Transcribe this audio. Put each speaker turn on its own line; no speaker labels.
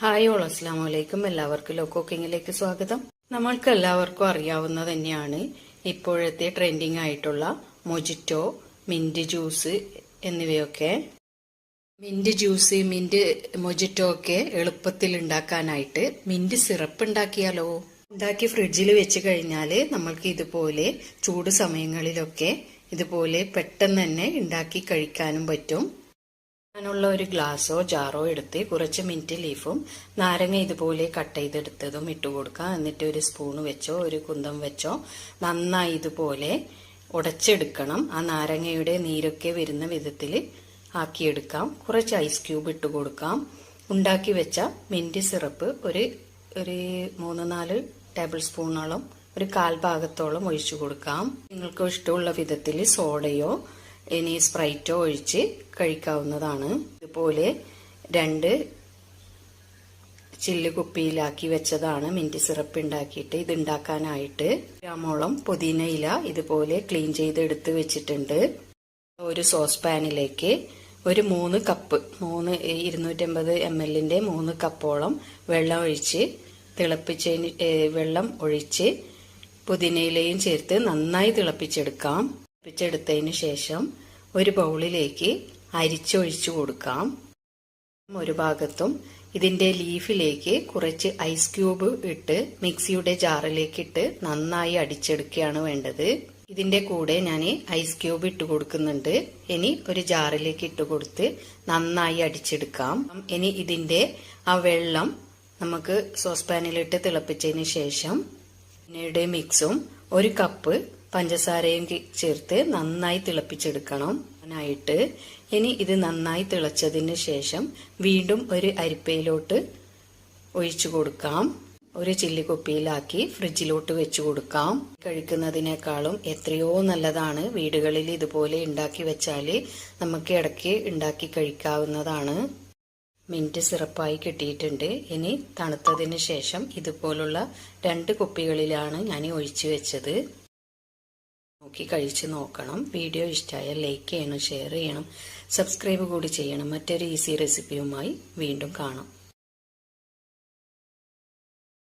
Hi all അസ്സാം വലൈക്കും എല്ലാവർക്കും ലോ കുക്കിങ്ങിലേക്ക് സ്വാഗതം. നമ്മൾക്ക് എല്ലാവർക്കും അറിയാവുന്നത് തന്നെയാണ് ഇപ്പോഴത്തെ ട്രെൻഡിങ് ആയിട്ടുള്ള മൊജിറ്റോ മിന്റ് ജ്യൂസ് എന്നിവയൊക്കെ. മിന്റ് ജ്യൂസ് മിന്റ് മൊജിറ്റോ ഒക്കെ എളുപ്പത്തിൽ ഉണ്ടാക്കാനായിട്ട് മിന്റ് സിറപ്പ് ഉണ്ടാക്കിയാലോ? ഉണ്ടാക്കി ഫ്രിഡ്ജിൽ വെച്ച് കഴിഞ്ഞാൽ നമ്മൾക്ക് ഇതുപോലെ ചൂട് സമയങ്ങളിലൊക്കെ ഇതുപോലെ പെട്ടെന്ന് തന്നെ ഉണ്ടാക്കി കഴിക്കാനും പറ്റും. ഞാനുള്ള ഒരു ഗ്ലാസ്സോ ജാറോ എടുത്ത് കുറച്ച് മിന്റ് ലീഫും നാരങ്ങ ഇതുപോലെ കട്ട് ചെയ്തെടുത്തതും ഇട്ട് കൊടുക്കാം എന്നിട്ട് ഒരു സ്പൂൺ വെച്ചോ ഒരു കുന്തം വെച്ചോ നന്നായി ഇതുപോലെ ഉടച്ചെടുക്കണം. ആ നാരങ്ങയുടെ നീരൊക്കെ വരുന്ന വിധത്തിൽ ആക്കിയെടുക്കാം. കുറച്ച് ഐസ് ക്യൂബ് ഇട്ട് കൊടുക്കാം. ഉണ്ടാക്കി വെച്ച മിന്റ് സിറപ്പ് ഒരു ഒരു മൂന്ന് നാല് ടേബിൾ സ്പൂണോളം ഒരു കാൽ ഭാഗത്തോളം ഒഴിച്ചു കൊടുക്കാം. നിങ്ങൾക്ക് ഇഷ്ടമുള്ള വിധത്തിൽ സോഡയോ ഇനി സ്പ്രൈറ്റോ ഒഴിച്ച് കഴിക്കാവുന്നതാണ്. ഇതുപോലെ രണ്ട് ചില്ല് കുപ്പിയിലാക്കി വെച്ചതാണ് മിന്റ് സിറപ്പ് ഉണ്ടാക്കിയിട്ട് ഇത് ഉണ്ടാക്കാനായിട്ട്. ഗ്രാമോളം പുതിന ഇല ഇതുപോലെ ക്ലീൻ ചെയ്ത് എടുത്ത് വെച്ചിട്ടുണ്ട്. ഒരു സോസ് പാനിലേക്ക് ഒരു മൂന്ന് കപ്പ് മൂന്ന് ഇരുന്നൂറ്റമ്പത് എം എല്ലിന്റെ മൂന്ന് കപ്പോളം വെള്ളം ഒഴിച്ച് തിളപ്പിച്ചതിന് വെള്ളം ഒഴിച്ച് പുതിനയിലയും ചേർത്ത് നന്നായി തിളപ്പിച്ചെടുക്കാം. തിളപ്പിച്ചെടുത്തതിന് ശേഷം ഒരു ബൗളിലേക്ക് അരിച്ചൊഴിച്ചു കൊടുക്കാം. ഒരു ഭാഗത്തും ഇതിന്റെ ലീഫിലേക്ക് കുറച്ച് ഐസ് ക്യൂബ് ഇട്ട് മിക്സിയുടെ ജാറിലേക്ക് ഇട്ട് നന്നായി അടിച്ചെടുക്കുകയാണ് വേണ്ടത്. ഇതിന്റെ കൂടെ ഞാൻ ഐസ് ക്യൂബ് ഇട്ട് കൊടുക്കുന്നുണ്ട്. ഇനി ഒരു ജാറിലേക്ക് ഇട്ട് കൊടുത്ത് നന്നായി അടിച്ചെടുക്കാം. ഇനി ഇതിന്റെ ആ വെള്ളം നമുക്ക് സോസ്പാനിലിട്ട് തിളപ്പിച്ചതിന് ശേഷം പിന്നീട് മിക്സും ഒരു കപ്പ് പഞ്ചസാരയും ചേർത്ത് നന്നായി തിളപ്പിച്ചെടുക്കണം. അതിനായിട്ട് ഇനി ഇത് നന്നായി തിളച്ചതിന് ശേഷം വീണ്ടും ഒരു അരിപ്പയിലോട്ട് ഒഴിച്ചു കൊടുക്കാം. ഒരു ചില്ലിക്കുപ്പിയിലാക്കി ഫ്രിഡ്ജിലോട്ട് വെച്ചു കൊടുക്കാം. കഴിക്കുന്നതിനേക്കാളും എത്രയോ നല്ലതാണ് വീടുകളിൽ ഇതുപോലെ ഉണ്ടാക്കി വെച്ചാൽ നമുക്ക് ഇടയ്ക്ക് ഉണ്ടാക്കി കഴിക്കാവുന്നതാണ്. മിന്റ് സിറപ്പായി കിട്ടിയിട്ടുണ്ട്. ഇനി തണുത്തതിന് ശേഷം ഇതുപോലുള്ള രണ്ട് കുപ്പികളിലാണ് ഞാൻ ഒഴിച്ചു വെച്ചത്. നോക്കി കഴിച്ച് നോക്കണം. വീഡിയോ ഇഷ്ടമായാൽ ലൈക്ക് ചെയ്യണം ഷെയർ ചെയ്യണം സബ്സ്ക്രൈബ് കൂടി ചെയ്യണം. മറ്റൊരു ഈസി റെസിപ്പിയുമായി വീണ്ടും കാണാം.